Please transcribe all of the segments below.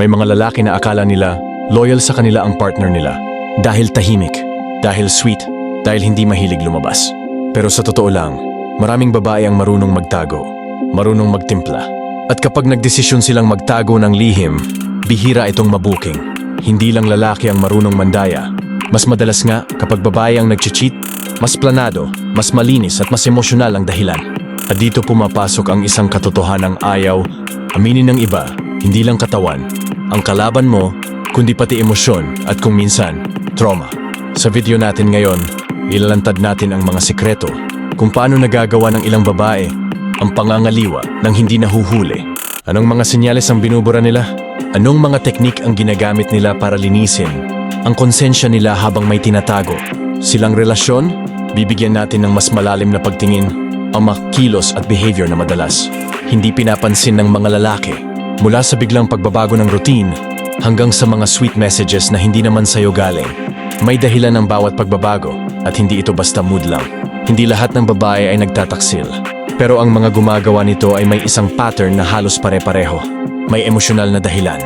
May mga lalaki na akala nila loyal sa kanila ang partner nila. Dahil tahimik, dahil sweet, dahil hindi mahilig lumabas. Pero sa totoo lang, maraming babae ang marunong magtago, marunong magtimpla. At kapag nagdesisyon silang magtago ng lihim, bihira itong mabuking. Hindi lang lalaki ang marunong mandaya. Mas madalas nga kapag babae ang nag-cheat, mas planado, mas malinis at mas emosyonal ang dahilan. At dito pumapasok ang isang katotohanang ayaw, aminin ng iba, hindi lang katawan, ang kalaban mo, kundi pati emosyon at kung minsan, trauma. Sa video natin ngayon, ilalantad natin ang mga sikreto kung paano nagagawa ng ilang babae ang pangangaliwa ng hindi nahuhuli. Anong mga senyales ang binubura nila? Anong mga teknik ang ginagamit nila para linisin ang konsensya nila habang may tinatago? Silang relasyon, bibigyan natin ng mas malalim na pagtingin ang mga kilos at behavior na madalas. Hindi pinapansin ng mga lalaki mula sa biglang pagbabago ng routine hanggang sa mga sweet messages na hindi naman sa'yo galing. May dahilan ng bawat pagbabago at hindi ito basta mood lang. Hindi lahat ng babae ay nagtataksil. Pero ang mga gumagawa nito ay may isang pattern na halos pare-pareho. May emosyonal na dahilan,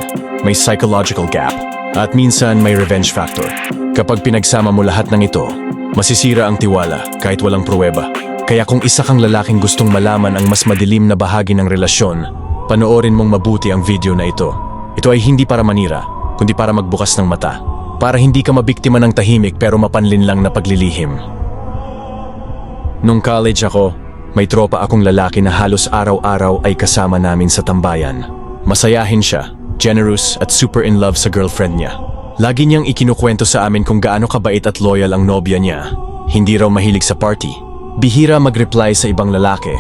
may psychological gap, at minsan may revenge factor. Kapag pinagsama mo lahat ng ito, masisira ang tiwala kahit walang pruweba. Kaya kung isa kang lalaking gustong malaman ang mas madilim na bahagi ng relasyon, panoorin mong mabuti ang video na ito. Ito ay hindi para manira, kundi para magbukas ng mata. Para hindi ka mabiktima ng tahimik pero mapanlin lang na paglilihim. Nung college ako, may tropa akong lalaki na halos araw-araw ay kasama namin sa tambayan. Masayahin siya, generous at super in love sa girlfriend niya. Lagi niyang ikinukwento sa amin kung gaano kabait at loyal ang nobya niya. Hindi raw mahilig sa party. Bihira mag-reply sa ibang lalaki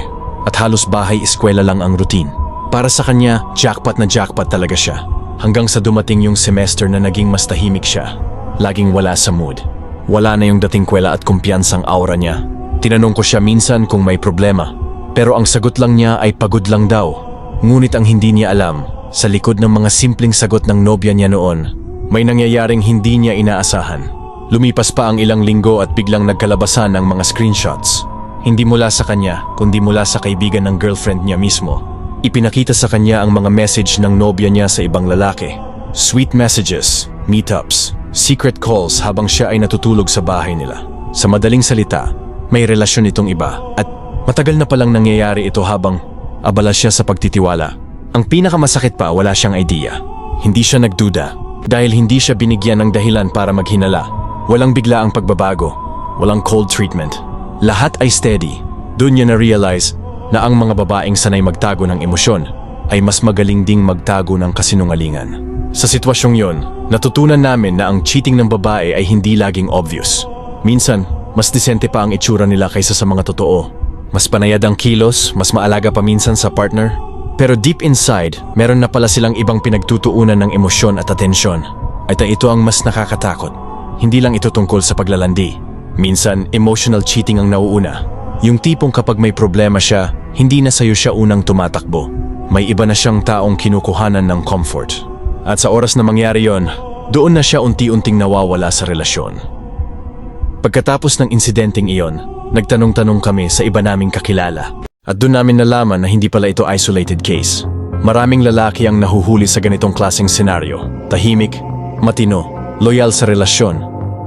at halos bahay-eskwela lang ang routine. Para sa kanya, jackpot na jackpot talaga siya. Hanggang sa dumating yung semester na naging mas tahimik siya. Laging wala sa mood. Wala na yung dating kwela at kumpiyansang aura niya. Tinanong ko siya minsan kung may problema. Pero ang sagot lang niya ay pagod lang daw. Ngunit ang hindi niya alam, sa likod ng mga simpleng sagot ng nobya niya noon, may nangyayaring hindi niya inaasahan. Lumipas pa ang ilang linggo at biglang nagkalabasan ng mga screenshots. Hindi mula sa kanya, kundi mula sa kaibigan ng girlfriend niya mismo. Ipinakita sa kanya ang mga message ng nobya niya sa ibang lalaki. Sweet messages, meetups, secret calls habang siya ay natutulog sa bahay nila. Sa madaling salita, may relasyon itong iba at matagal na palang nangyayari ito habang abala siya sa pagtitiwala. Ang pinakamasakit pa, wala siyang idea. Hindi siya nagduda dahil hindi siya binigyan ng dahilan para maghinala. Walang bigla ang pagbabago, walang cold treatment. Lahat ay steady. Doon niya na-realize na ang mga babaeng sanay magtago ng emosyon ay mas magaling ding magtago ng kasinungalingan. Sa sitwasyong yon, natutunan namin na ang cheating ng babae ay hindi laging obvious. Minsan, mas disente pa ang itsura nila kaysa sa mga totoo. Mas panayad ang kilos, mas maalaga pa minsan sa partner. Pero deep inside, meron na pala silang ibang pinagtutuunan ng emosyon at atensyon. At ito ang mas nakakatakot. Hindi lang ito tungkol sa paglalandi. Minsan, emotional cheating ang nauuna. Yung tipong kapag may problema siya, hindi na sa'yo siya unang tumatakbo. May iba na siyang taong kinukuhanan ng comfort. At sa oras na mangyari yon, doon na siya unti-unting nawawala sa relasyon. Pagkatapos ng insidenteng iyon, nagtanong-tanong kami sa iba naming kakilala. At doon namin nalaman na hindi pala ito isolated case. Maraming lalaki ang nahuhuli sa ganitong klaseng senaryo. Tahimik, matino, loyal sa relasyon,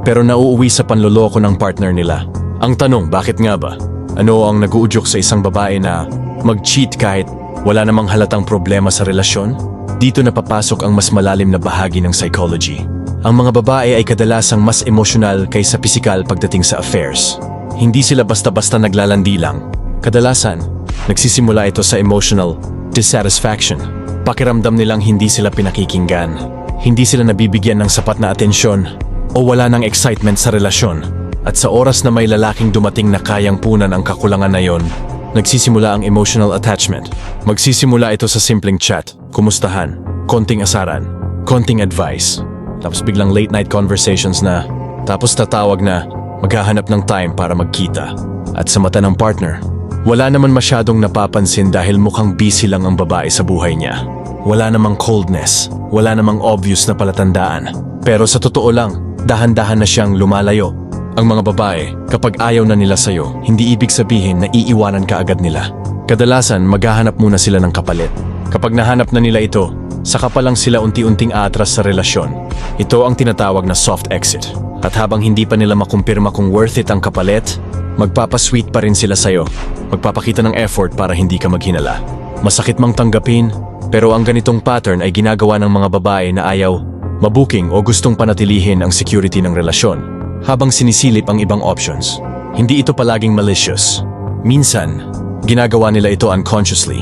pero nauuwi sa panloloko ng partner nila. Ang tanong, bakit nga ba? Ano ang naguudyok sa isang babae na mag-cheat kahit wala namang halatang problema sa relasyon? Dito na papasok ang mas malalim na bahagi ng psychology. Ang mga babae ay kadalasang mas emosyonal kaysa pisikal pagdating sa affairs. Hindi sila basta-basta naglalandi lang. Kadalasan, nagsisimula ito sa emotional dissatisfaction. Pakiramdam nilang hindi sila pinakikinggan. Hindi sila nabibigyan ng sapat na atensyon o wala ng excitement sa relasyon. At sa oras na may lalaking dumating na kayang punan ang kakulangan na yon, nagsisimula ang emotional attachment. Magsisimula ito sa simpleng chat, kumustahan, konting asaran, konting advice, tapos biglang late night conversations na, tapos tatawag na maghahanap ng time para magkita. At sa mata ng partner, wala naman masyadong napapansin dahil mukhang busy lang ang babae sa buhay niya. Wala namang coldness, wala namang obvious na palatandaan. Pero sa totoo lang, dahan-dahan na siyang lumalayo. Ang mga babae, kapag ayaw na nila sa'yo, hindi ibig sabihin na iiwanan ka agad nila. Kadalasan, maghahanap muna sila ng kapalit. Kapag nahanap na nila ito, Saka pa lang sila unti-unting atras sa relasyon. Ito ang tinatawag na soft exit. At habang hindi pa nila makumpirma kung worth it ang kapalit, magpapasweet pa rin sila sa'yo. Magpapakita ng effort para hindi ka maghinala. Masakit mang tanggapin, pero ang ganitong pattern ay ginagawa ng mga babae na ayaw mabuking o gustong panatilihin ang security ng relasyon habang sinisilip ang ibang options. Hindi ito palaging malicious. Minsan, ginagawa nila ito unconsciously.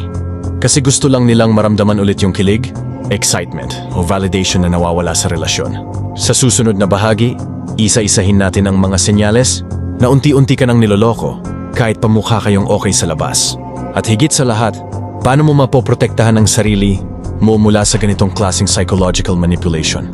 Kasi gusto lang nilang maramdaman ulit yung kilig, excitement o validation na nawawala sa relasyon. Sa susunod na bahagi, isa-isahin natin ang mga senyales na unti-unti ka nang niloloko kahit pamukha kayong okay sa labas. At higit sa lahat, paano mo mapoprotektahan ang sarili mo mula sa ganitong klaseng psychological manipulation.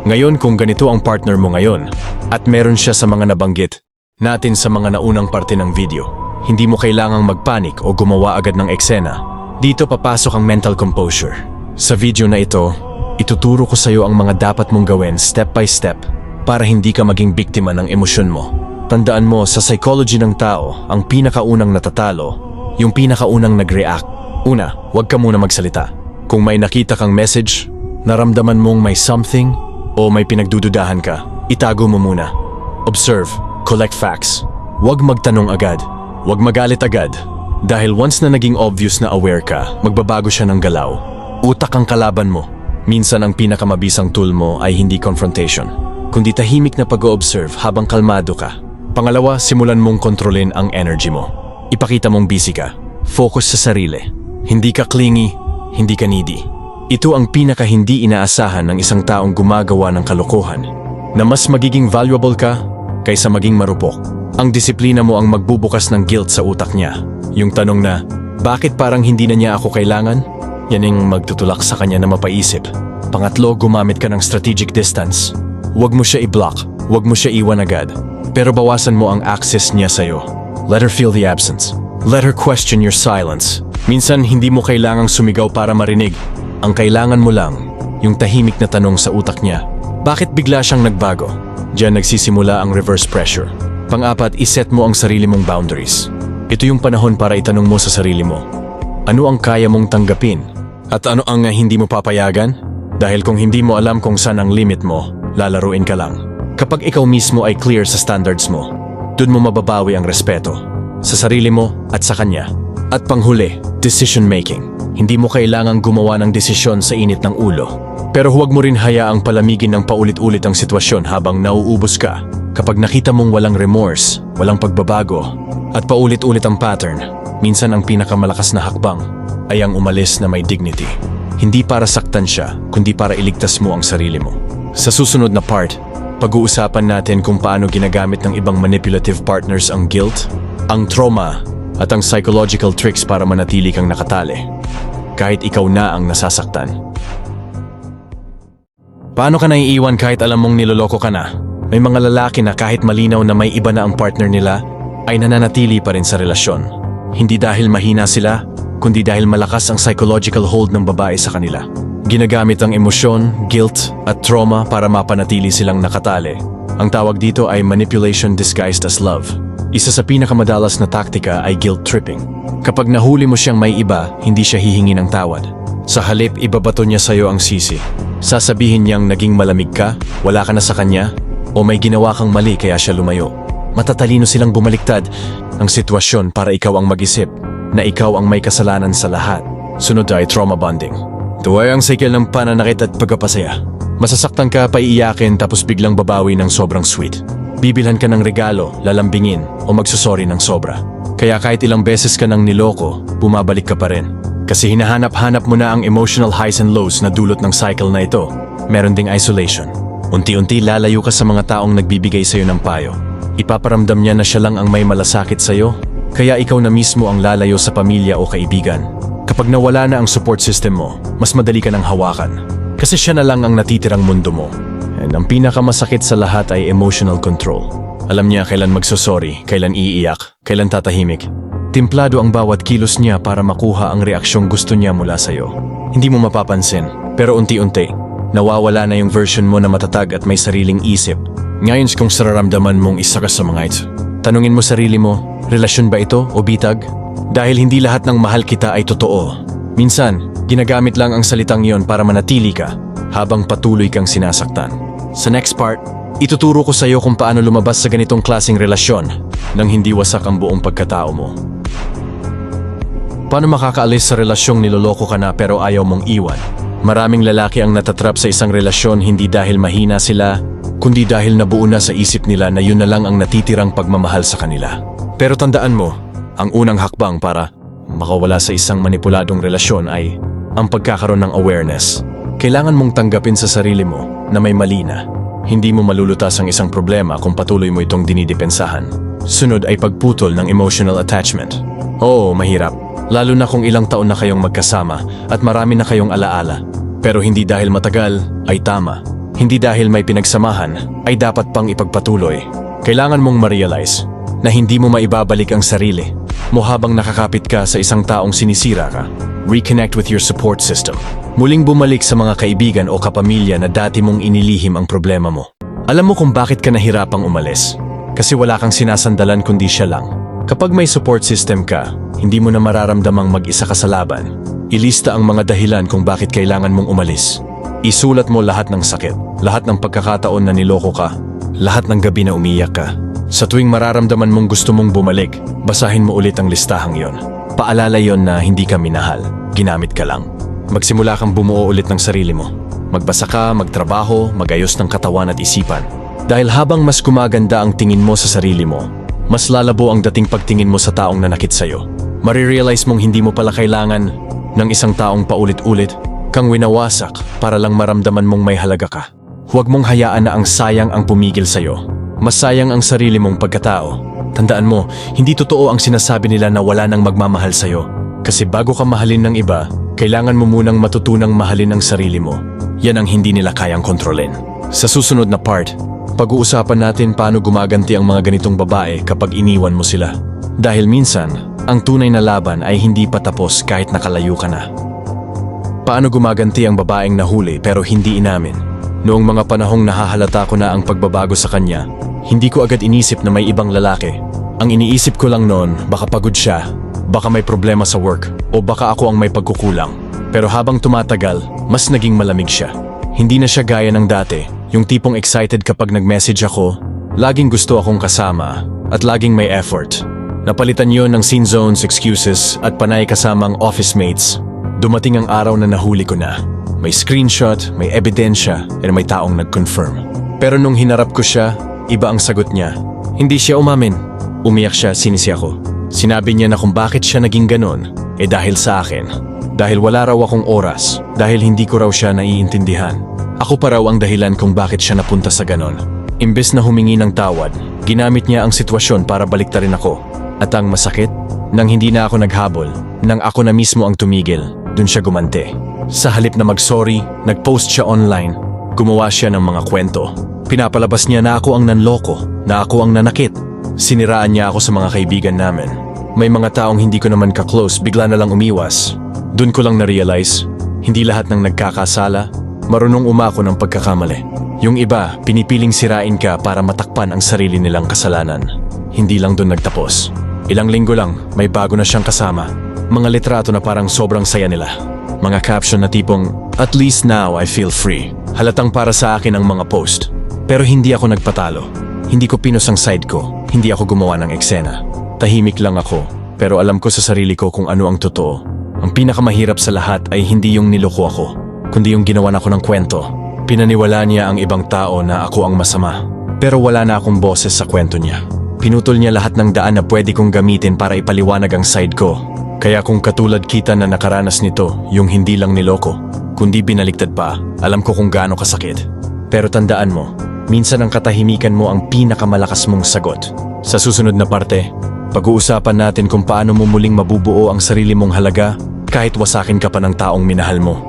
Ngayon kung ganito ang partner mo ngayon at meron siya sa mga nabanggit natin sa mga naunang parte ng video, hindi mo kailangang magpanik o gumawa agad ng eksena. Dito papasok ang mental composure. Sa video na ito, ituturo ko sa iyo ang mga dapat mong gawin step by step para hindi ka maging biktima ng emosyon mo. Tandaan mo, sa psychology ng tao, ang pinakaunang natatalo, yung pinakaunang nag-react. Una, huwag ka muna magsalita. Kung may nakita kang message, naramdaman mong may something, o may pinagdududahan ka, itago mo muna. Observe, collect facts. Huwag magtanong agad. Huwag magalit agad. Dahil once na naging obvious na aware ka, magbabago siya ng galaw. Utak ang kalaban mo. Minsan ang pinakamabisang tool mo ay hindi confrontation, kundi tahimik na pag-observe habang kalmado ka. Pangalawa, simulan mong kontrolin ang energy mo. Ipakita mong busy ka. Focus sa sarili. Hindi ka clingy, hindi ka needy. Ito ang pinaka hindi inaasahan ng isang taong gumagawa ng kalokohan na mas magiging valuable ka kaysa maging marupok. Ang disiplina mo ang magbubukas ng guilt sa utak niya. Yung tanong na, bakit parang hindi na niya ako kailangan? Yan ang magtutulak sa kanya na mapaisip. Pangatlo, gumamit ka ng strategic distance. Huwag mo siya i-block, huwag mo siya iwan agad. Pero bawasan mo ang access niya sa'yo. Let her feel the absence. Let her question your silence. Minsan hindi mo kailangang sumigaw para marinig. Ang kailangan mo lang, yung tahimik na tanong sa utak niya. Bakit bigla siyang nagbago? Diyan nagsisimula ang reverse pressure. Pang-apat, iset mo ang sarili mong boundaries. Ito yung panahon para itanong mo sa sarili mo. Ano ang kaya mong tanggapin? At ano ang hindi mo papayagan? Dahil kung hindi mo alam kung saan ang limit mo, lalaruin ka lang. Kapag ikaw mismo ay clear sa standards mo, dun mo mababawi ang respeto. Sa sarili mo at sa kanya. At panghuli, decision making. Hindi mo kailangang gumawa ng desisyon sa init ng ulo. Pero huwag mo rin hayaang palamigin ng paulit-ulit ang sitwasyon habang nauubos ka. Kapag nakita mong walang remorse, walang pagbabago, at paulit-ulit ang pattern, minsan ang pinakamalakas na hakbang ay ang umalis na may dignity. Hindi para saktan siya, kundi para iligtas mo ang sarili mo. Sa susunod na part, pag-uusapan natin kung paano ginagamit ng ibang manipulative partners ang guilt, ang trauma, at ang psychological tricks para manatili kang nakatali. Kahit ikaw na ang nasasaktan. Paano ka naiiwan kahit alam mong niloloko ka na? May mga lalaki na kahit malinaw na may iba na ang partner nila, ay nananatili pa rin sa relasyon. Hindi dahil mahina sila, kundi dahil malakas ang psychological hold ng babae sa kanila. Ginagamit ang emosyon, guilt, at trauma para mapanatili silang nakatali. Ang tawag dito ay manipulation disguised as love. Isa sa pinakamadalas na taktika ay guilt tripping. Kapag nahuli mo siyang may iba, hindi siya hihingi ng tawad. Sa halip, ibabato niya sa'yo ang sisi. Sasabihin niyang naging malamig ka, wala ka na sa kanya, o may ginawa kang mali kaya siya lumayo. Matatalino silang bumaliktad ng sitwasyon para ikaw ang mag-isip na ikaw ang may kasalanan sa lahat. Sunod ay trauma bonding. Ito ay ang cycle ng pananakit at pagkapasaya. Masasaktan ka, paiiyakin tapos biglang babawi ng sobrang sweet. Bibilhan ka ng regalo, lalambingin o magsusori ng sobra. Kaya kahit ilang beses ka nang niloko, bumabalik ka pa rin. Kasi hinahanap-hanap mo na ang emotional highs and lows na dulot ng cycle na ito. Meron ding isolation. Unti-unti lalayo ka sa mga taong nagbibigay sa'yo ng payo. Ipaparamdam niya na siya lang ang may malasakit sa'yo, kaya ikaw na mismo ang lalayo sa pamilya o kaibigan. Kapag nawala na ang support system mo, mas madali ka ng hawakan. Kasi siya na lang ang natitirang mundo mo. And ang pinakamasakit sa lahat ay emotional control. Alam niya kailan magsosorry, kailan iiyak, kailan tatahimik. Timplado ang bawat kilos niya para makuha ang reaksyong gusto niya mula sa'yo. Hindi mo mapapansin, pero unti-unti, nawawala na yung version mo na matatag at may sariling isip. Ngayon kung sararamdaman mong isa ka sa mga ito, tanungin mo sarili mo, relasyon ba ito o bitag? Dahil hindi lahat ng mahal kita ay totoo. Minsan, ginagamit lang ang salitang yon para manatili ka habang patuloy kang sinasaktan. Sa next part, ituturo ko sa iyo kung paano lumabas sa ganitong klasing relasyon nang hindi wasak ang buong pagkatao mo. Paano makakaalis sa relasyong niloloko ka na pero ayaw mong iwan? Maraming lalaki ang natatrap sa isang relasyon hindi dahil mahina sila, kundi dahil nabuo na sa isip nila na yun na lang ang natitirang pagmamahal sa kanila. Pero tandaan mo, ang unang hakbang para makawala sa isang manipuladong relasyon ay ang pagkakaroon ng awareness. Kailangan mong tanggapin sa sarili mo na may mali na. Hindi mo malulutas ang isang problema kung patuloy mo itong dinidepensahan. Sunod ay pagputol ng emotional attachment. Oo, mahirap. Lalo na kung ilang taon na kayong magkasama at marami na kayong alaala. Pero hindi dahil matagal, ay tama. Hindi dahil may pinagsamahan, ay dapat pang ipagpatuloy. Kailangan mong ma-realize na hindi mo maibabalik ang sarili mo habang nakakapit ka sa isang taong sinisira ka. Reconnect with your support system. Muling bumalik sa mga kaibigan o kapamilya na dati mong inilihim ang problema mo. Alam mo kung bakit ka nahirapang umalis. Kasi wala kang sinasandalan kundi siya lang. Kapag may support system ka, hindi mo na mararamdamang mag-isa ka sa laban. Ilista ang mga dahilan kung bakit kailangan mong umalis. Isulat mo lahat ng sakit, lahat ng pagkakataon na niloko ka, lahat ng gabi na umiyak ka. Sa tuwing mararamdaman mong gusto mong bumalik, basahin mo ulit ang listahang yon. Paalala yon na hindi ka minahal, ginamit ka lang. Magsimula kang bumuo ulit ng sarili mo. Magbasa ka, magtrabaho, magayos ng katawan at isipan. Dahil habang mas gumaganda ang tingin mo sa sarili mo, mas lalabo ang dating pagtingin mo sa taong nanakit sa'yo. Marirealize mong hindi mo pala kailangan ng isang taong paulit-ulit kang winawasak para lang maramdaman mong may halaga ka. Huwag mong hayaan na ang sayang ang pumigil sa'yo. Mas sayang ang sarili mong pagkatao. Tandaan mo, hindi totoo ang sinasabi nila na wala nang magmamahal sa'yo. Kasi bago ka mahalin ng iba, kailangan mo munang matutunang mahalin ang sarili mo. Yan ang hindi nila kayang kontrolin. Sa susunod na part, pag-uusapan natin paano gumaganti ang mga ganitong babae kapag iniwan mo sila. Dahil minsan, ang tunay na laban ay hindi pa tapos kahit nakalayo ka na. Paano gumaganti ang babaeng nahuli pero hindi inamin? Noong mga panahong nahahalata ko na ang pagbabago sa kanya, hindi ko agad inisip na may ibang lalaki. Ang iniisip ko lang noon, baka pagod siya, baka may problema sa work, o baka ako ang may pagkukulang. Pero habang tumatagal, mas naging malamig siya. Hindi na siya gaya ng dati, yung tipong excited kapag nag-message ako, laging gusto akong kasama, at laging may effort. Napalitan yon ng scene zones, excuses, at panay kasamang office mates. Dumating ang araw na nahuli ko na. May screenshot, may ebidensya, at may taong nag-confirm. Pero nung hinarap ko siya, iba ang sagot niya. Hindi siya umamin. Umiyak siya, sinisi ako. Sinabi niya na kung bakit siya naging ganon, eh dahil sa akin. Dahil wala raw akong oras, dahil hindi ko raw siya naiintindihan. Ako pa raw ang dahilan kung bakit siya napunta sa ganon. Imbes na humingi ng tawad, ginamit niya ang sitwasyon para baliktarin ako. At ang masakit, nang hindi na ako naghabol, nang ako na mismo ang tumigil, dun siya gumante. Sa halip na mag-sorry, nag-post siya online. Gumawa siya ng mga kwento. Pinapalabas niya na ako ang nanloko, na ako ang nanakit. Siniraan niya ako sa mga kaibigan namin. May mga taong hindi ko naman ka-close, bigla na lang umiwas. Dun ko lang na-realize, hindi lahat ng nagkakasala, marunong umako ng pagkakamali. Yung iba, pinipiling sirain ka para matakpan ang sarili nilang kasalanan. Hindi lang dun nagtapos. Ilang linggo lang, may bago na siyang kasama. Mga litrato na parang sobrang saya nila. Mga caption na tipong, At least now I feel free. Halatang para sa akin ang mga post. Pero hindi ako nagpatalo. Hindi ko pinos ang side ko. Hindi ako gumawa ng eksena. Tahimik lang ako. Pero alam ko sa sarili ko kung ano ang totoo. Ang pinakamahirap sa lahat ay hindi yung niloko ako, kundi yung ginawan ako ng kwento. Pinaniwala niya ang ibang tao na ako ang masama. Pero wala na akong boses sa kwento niya. Pinutol niya lahat ng daan na pwede kong gamitin para ipaliwanag ang side ko. Kaya kung katulad kita na nakaranas nito, yung hindi lang niloko, kundi binaliktad pa, alam ko kung gaano kasakit. Pero tandaan mo, minsan ang katahimikan mo ang pinakamalakas mong sagot. Sa susunod na parte, pag-uusapan natin kung paano mo muling mabubuo ang sarili mong halaga kahit wasakin ka pa ng taong minahal mo.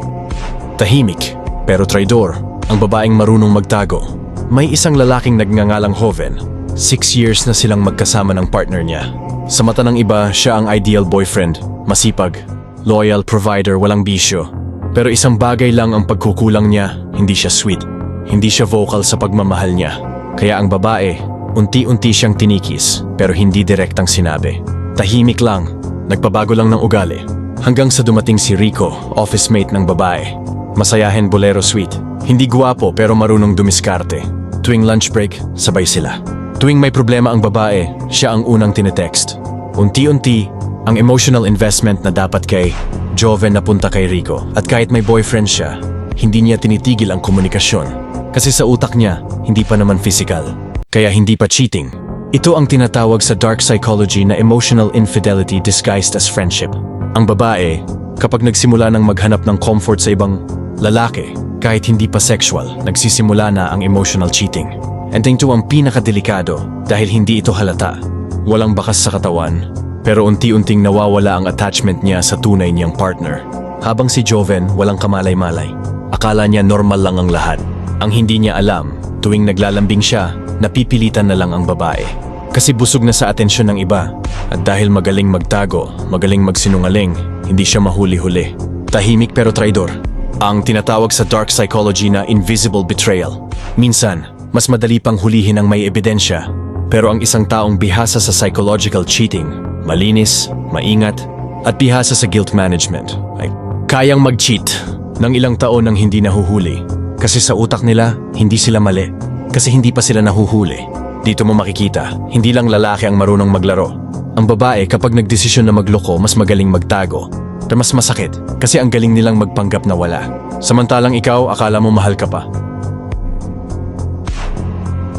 Tahimik, pero traidor, ang babaeng marunong magtago. May isang lalaking nagngangalang Hoven. Six years na silang magkasama ng partner niya. Sa mata ng iba, siya ang ideal boyfriend. Masipag, loyal, provider, walang bisyo. Pero isang bagay lang ang pagkukulang niya, hindi siya sweet. Hindi siya vocal sa pagmamahal niya. Kaya ang babae, unti-unti siyang tinikis, pero hindi direktang sinabi. Tahimik lang, nagpabago lang ng ugali. Hanggang sa dumating si Rico, office mate ng babae. Masayahin bolero sweet. Hindi guwapo pero marunong dumiskarte. Tuwing lunch break, sabay sila. Tuwing may problema ang babae, siya ang unang tinetext. Unti-unti, ang emotional investment na dapat kay Joven napunta kay Rico at kahit may boyfriend siya, hindi niya tinitigil ang komunikasyon. Kasi sa utak niya, hindi pa naman physical. Kaya hindi pa cheating. Ito ang tinatawag sa dark psychology na emotional infidelity disguised as friendship. Ang babae, kapag nagsimula ng maghanap ng comfort sa ibang lalaki, kahit hindi pa sexual, nagsisimula na ang emotional cheating. And ito ang pinakadelikado dahil hindi ito halata. Walang bakas sa katawan, pero unti-unting nawawala ang attachment niya sa tunay niyang partner. Habang si Joven walang kamalay-malay, akala niya normal lang ang lahat. Ang hindi niya alam, tuwing naglalambing siya, napipilitan na lang ang babae. Kasi busog na sa atensyon ng iba. At dahil magaling magtago, magaling magsinungaling, hindi siya mahuli-huli. Tahimik pero traidor. Ang tinatawag sa dark psychology na invisible betrayal. Minsan, mas madali pang hulihin ang may ebidensya. Pero ang isang taong bihasa sa psychological cheating, malinis, maingat, at bihasa sa guilt management, ay kayang mag-cheat ng ilang taon nang hindi nahuhuli. Kasi sa utak nila, hindi sila mali. Kasi hindi pa sila nahuhuli. Dito mo makikita, hindi lang lalaki ang marunong maglaro. Ang babae kapag nagdesisyon na magloko, mas magaling magtago. Pero mas masakit kasi ang galing nilang magpanggap na wala. Samantalang ikaw, akala mo mahal ka pa.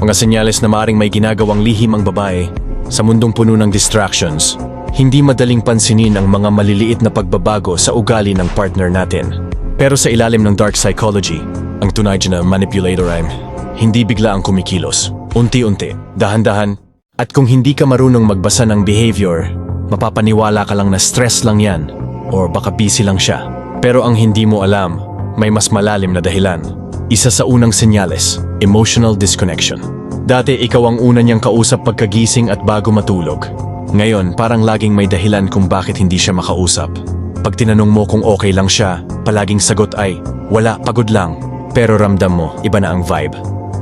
Mga senyales na maring may ginagawang lihim ang babae sa mundong puno ng distractions. Hindi madaling pansinin ang mga maliliit na pagbabago sa ugali ng partner natin. Pero sa ilalim ng dark psychology, ang tunay na manipulator ay hindi bigla ang kumikilos. Unti-unti, dahan-dahan, at kung hindi ka marunong magbasa ng behavior, mapapaniwala ka lang na stress lang yan or baka busy lang siya. Pero ang hindi mo alam, may mas malalim na dahilan. Isa sa unang senyales, emotional disconnection. Dati ikaw ang una niyang kausap pagkagising at bago matulog. Ngayon, parang laging may dahilan kung bakit hindi siya makausap. Pag tinanong mo kung okay lang siya, palaging sagot ay, wala, pagod lang. Pero ramdam mo, iba na ang vibe.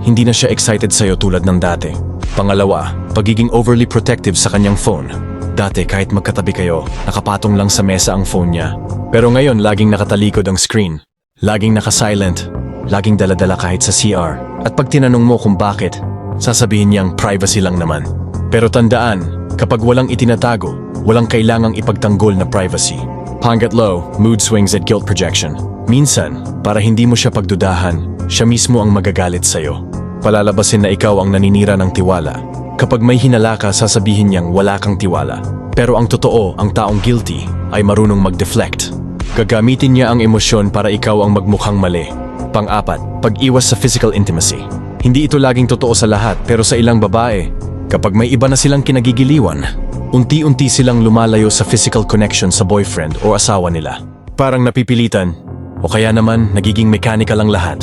Hindi na siya excited sa'yo tulad ng dati. Pangalawa, pagiging overly protective sa kanyang phone. Dati kahit magkatabi kayo, nakapatong lang sa mesa ang phone niya. Pero ngayon laging nakatalikod ang screen. Laging nakasilent. Laging daladala kahit sa CR. At pag tinanong mo kung bakit, sasabihin niyang privacy lang naman. Pero tandaan, kapag walang itinatago, walang kailangang ipagtanggol na privacy. Pangatlo, mood swings at guilt projection. Minsan, para hindi mo siya pagdudahan, siya mismo ang magagalit sa'yo. Palalabasin na ikaw ang naninira ng tiwala. Kapag may hinala ka, sasabihin niyang wala kang tiwala. Pero ang totoo, ang taong guilty ay marunong mag-deflect. Gagamitin niya ang emosyon para ikaw ang magmukhang mali. Pang-apat, pag-iwas sa physical intimacy. Hindi ito laging totoo sa lahat pero sa ilang babae, kapag may iba na silang kinagigiliwan, unti-unti silang lumalayo sa physical connection sa boyfriend o asawa nila. Parang napipilitan, o kaya naman nagiging mechanical ang lahat.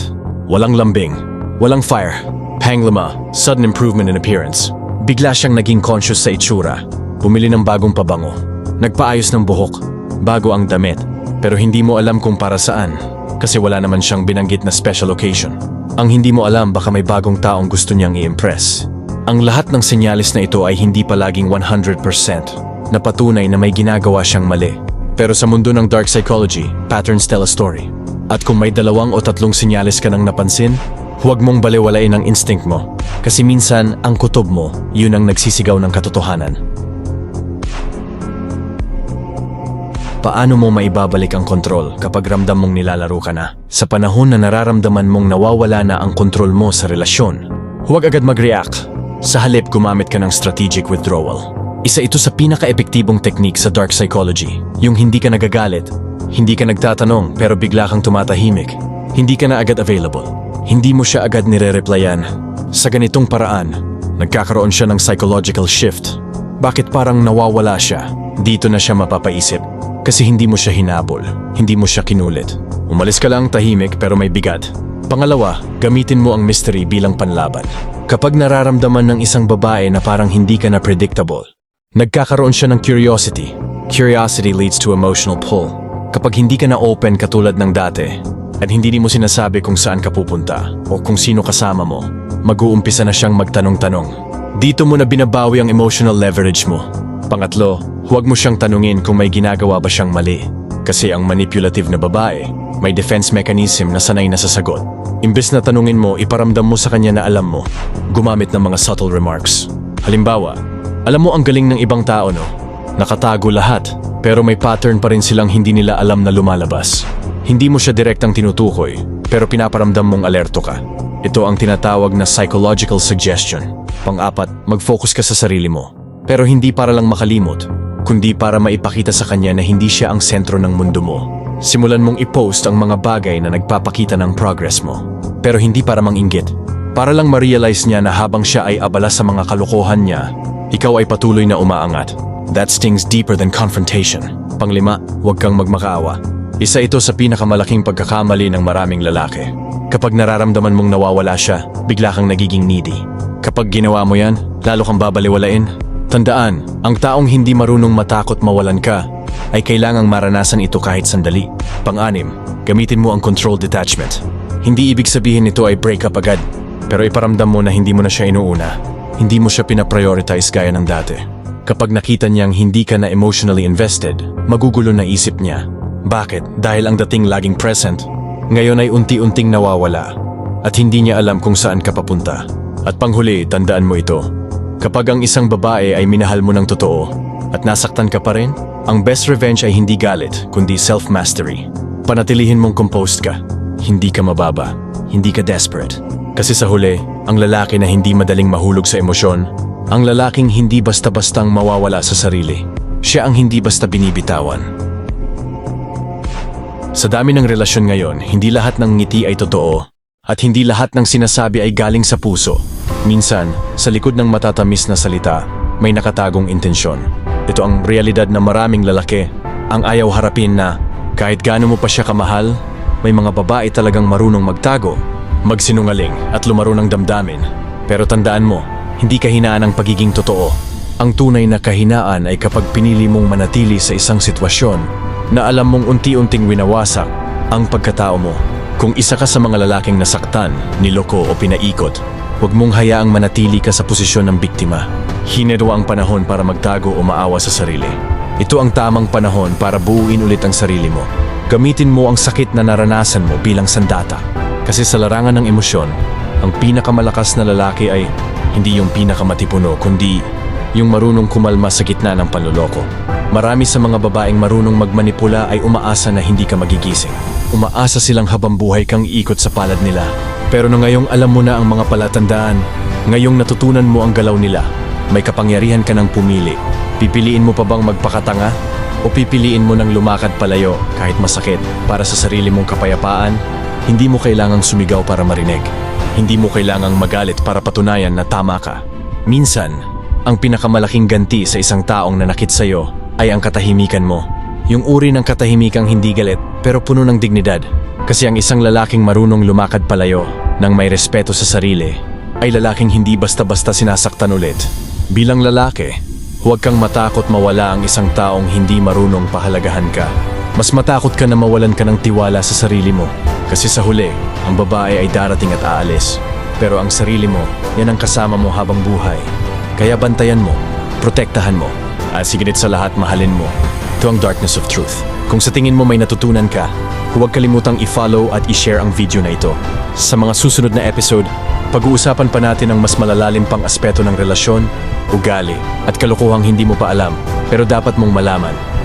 Walang lambing, walang fire, panglama, sudden improvement in appearance. Bigla siyang naging conscious sa itsura. Bumili ng bagong pabango. Nagpaayos ng buhok. Bago ang damit. Pero hindi mo alam kung para saan. Kasi wala naman siyang binanggit na special occasion. Ang hindi mo alam baka may bagong taong gusto niyang i-impress. Ang lahat ng senyalis na ito ay hindi palaging 100% na patunay na may ginagawa siyang mali. Pero sa mundo ng dark psychology, patterns tell a story. At kung may dalawang o tatlong senyalis ka nang napansin, huwag mong baliwalain ang instinct mo. Kasi minsan, ang kutob mo, yun ang nagsisigaw ng katotohanan. Paano mo maibabalik ang kontrol kapag ramdam mong nilalaro ka na? Sa panahon na nararamdaman mong nawawala na ang kontrol mo sa relasyon, huwag agad mag-react. Sa halip, gumamit ka ng strategic withdrawal. Isa ito sa pinaka-epektibong technique sa dark psychology. Yung hindi ka nagagalit, hindi ka nagtatanong pero bigla kang tumatahimik. Hindi ka na agad available. Hindi mo siya agad nire-replyan. Sa ganitong paraan, nagkakaroon siya ng psychological shift. Bakit parang nawawala siya? Dito na siya mapapaisip. Kasi hindi mo siya hinabol, hindi mo siya kinulit. Umalis ka lang tahimik pero may bigat. Pangalawa, gamitin mo ang mystery bilang panlaban. Kapag nararamdaman ng isang babae na parang hindi ka na predictable, nagkakaroon siya ng curiosity. Curiosity leads to emotional pull. Kapag hindi ka na open katulad ng dati, at hindi mo sinasabi kung saan ka pupunta o kung sino kasama mo, mag-uumpisa na siyang magtanong-tanong. Dito mo na binabawi ang emotional leverage mo. Pangatlo, huwag mo siyang tanungin kung may ginagawa ba siyang mali. Kasi ang manipulative na babae, may defense mechanism na sanay na sa sagot. Imbes na tanungin mo, iparamdam mo sa kanya na alam mo, gumamit ng mga subtle remarks. Halimbawa, alam mo ang galing ng ibang tao no? Nakatago lahat, pero may pattern pa rin silang hindi nila alam na lumalabas. Hindi mo siya direktang tinutukoy, pero pinaparamdam mong alerto ka. Ito ang tinatawag na psychological suggestion. Pang-apat, mag-focus ka sa sarili mo. Pero hindi para lang makalimot, kundi para maipakita sa kanya na hindi siya ang sentro ng mundo mo. Simulan mong i-post ang mga bagay na nagpapakita ng progress mo. Pero hindi para manginggit. Para lang ma-realize niya na habang siya ay abala sa mga kalokohan niya, ikaw ay patuloy na umaangat. That stings deeper than confrontation. Panglima, huwag kang magmakaawa. Isa ito sa pinakamalaking pagkakamali ng maraming lalaki. Kapag nararamdaman mong nawawala siya, bigla kang nagiging needy. Kapag ginawa mo yan, lalo kang babaliwalain. Tandaan, ang taong hindi marunong matakot mawalan ka ay kailangang maranasan ito kahit sandali. Pang-anim, gamitin mo ang control detachment. Hindi ibig sabihin nito ay break up agad, pero iparamdam mo na hindi mo na siya inuuna. Hindi mo siya pinaprioritize gaya ng dati. Kapag nakita niyang hindi ka na emotionally invested, magugulo na isip niya. Bakit? Dahil ang dating laging present, ngayon ay unti-unting nawawala at hindi niya alam kung saan ka papunta. At panghuli, tandaan mo ito. Kapag ang isang babae ay minahal mo ng totoo at nasaktan ka pa rin, ang best revenge ay hindi galit, kundi self-mastery. Panatilihin mong composed ka. Hindi ka mababa. Hindi ka desperate. Kasi sa huli, ang lalaki na hindi madaling mahulog sa emosyon, ang lalaking hindi basta-bastang mawawala sa sarili. Siya ang hindi basta binibitawan. Sa dami ng relasyon ngayon, hindi lahat ng ngiti ay totoo at hindi lahat ng sinasabi ay galing sa puso. Minsan, sa likod ng matatamis na salita, may nakatagong intensyon. Ito ang realidad na maraming lalaki ang ayaw harapin na kahit gaano mo pa siya kamahal, may mga babae talagang marunong magtago, magsinungaling at lumaro ng damdamin. Pero tandaan mo, hindi kahinaan ang pagiging totoo. Ang tunay na kahinaan ay kapag pinili mong manatili sa isang sitwasyon na alam mong unti-unting winawasak ang pagkatao mo. Kung isa ka sa mga lalaking nasaktan, niloko o pinaikot, huwag mong hayaang manatili ka sa posisyon ng biktima. Hinedwa ang panahon para magtago o maawa sa sarili. Ito ang tamang panahon para buuin ulit ang sarili mo. Gamitin mo ang sakit na naranasan mo bilang sandata. Kasi sa larangan ng emosyon, ang pinakamalakas na lalaki ay hindi yung pinakamatipuno, kundi yung marunong kumalma sa gitna ng panloloko. Marami sa mga babaeng marunong magmanipula ay umaasa na hindi ka magigising. Umaasa silang habang buhay kang iikot sa palad nila. Pero na ngayong alam mo na ang mga palatandaan, ngayong natutunan mo ang galaw nila, may kapangyarihan ka ng pumili. Pipiliin mo pa bang magpakatanga? O pipiliin mo ng lumakad palayo kahit masakit para sa sarili mong kapayapaan? Hindi mo kailangang sumigaw para marinig. Hindi mo kailangang magalit para patunayan na tama ka. Minsan, ang pinakamalaking ganti sa isang taong nanakit sa'yo ay ang katahimikan mo. Yung uri ng katahimikang hindi galit pero puno ng dignidad. Kasi ang isang lalaking marunong lumakad palayo ng may respeto sa sarili ay lalaking hindi basta-basta sinasaktan ulit. Bilang lalaki, huwag kang matakot mawala ang isang taong hindi marunong pahalagahan ka. Mas matakot ka na mawalan ka ng tiwala sa sarili mo. Kasi sa huli, ang babae ay darating at aalis. Pero ang sarili mo, yan ang kasama mo habang buhay. Kaya bantayan mo, protektahan mo, at sigit sa lahat mahalin mo. Ito ang Darkness of Truth. Kung sa tingin mo may natutunan ka, huwag kalimutang i-follow at i-share ang video na ito. Sa mga susunod na episode, pag-uusapan pa natin ang mas malalalim pang aspeto ng relasyon, ugali, at kalokohang hindi mo pa alam, pero dapat mong malaman.